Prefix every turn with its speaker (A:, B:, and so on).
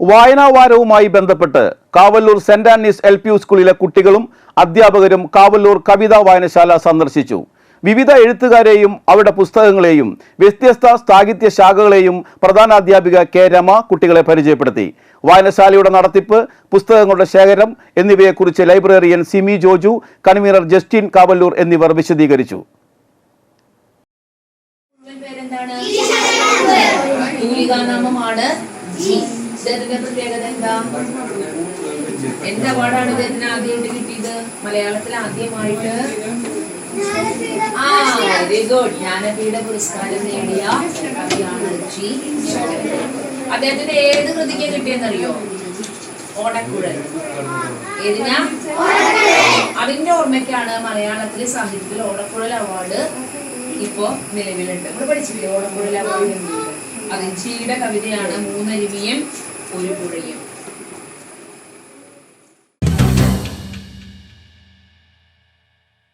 A: വായനാ വാരവുമായി ബന്ധപ്പെട്ട് Kavalloor saint Anne's L P സ്കൂളിലെ കുട്ടികളും അധ്യാപകരും കാവല്ലൂർ കവിതാ വായനശാല സന്ദർശിച്ചു വിവിധ എഴുത്തുകാരെയും അവരുടെ പുസ്തകങ്ങളെയും വ്യത്യസ്ത സാഹിത്യ ശാഖകളെയും പ്രധാനാധ്യാപിക കെ രമ കുട്ടികളെ പരിചയപ്പെടുത്തി വായനശാലയുടെ നടത്തിപ്പ് പുസ്തകങ്ങളുടെ ശേഖരം എന്നിവയെക്കുറിച്ച് librarian Simi Joju convener Justin Kavalloor എന്നിവർ വിശദീകരിച്ചു ാണ്
B: പേരെന്താണ് തൂലികാനാമമാണ് ജി ഇദ്ദേഹത്തിന്റെ പ്രത്യേകത എന്താ? എന്ത് അവാർഡാണ് ഇദ്ദേഹത്തിന് ആദ്യമായിട്ട് കിട്ടിയത്? മലയാളത്തിൽ ആദ്യമായിട്ട്? ആ വെരി ഗുഡ് ജ്ഞാനപീഠ പുരസ്കാരം നേടിയ അദ്ദേഹത്തിന്റെ ഏത് കൃതിക്ക് കിട്ടിയെന്നറിയോ? ഓടക്കുഴൽ. ഏതിനാ? അതിന്റെ ഓർമ്മയ്ക്കാണ് മലയാളത്തിലെ സാഹിത്യത്തിൽ ഓടക്കുഴൽ അവാർഡ് ഇപ്പോ നിലവിലുണ്ട്. നമ്മൾ പഠിച്ചില്ലേ ഓടക്കുഴൽ അവാർഡ്? അത് ജിയുടെ കവിതയാണ് മൂന്നരുവിയും ഒരു കുഴിയും.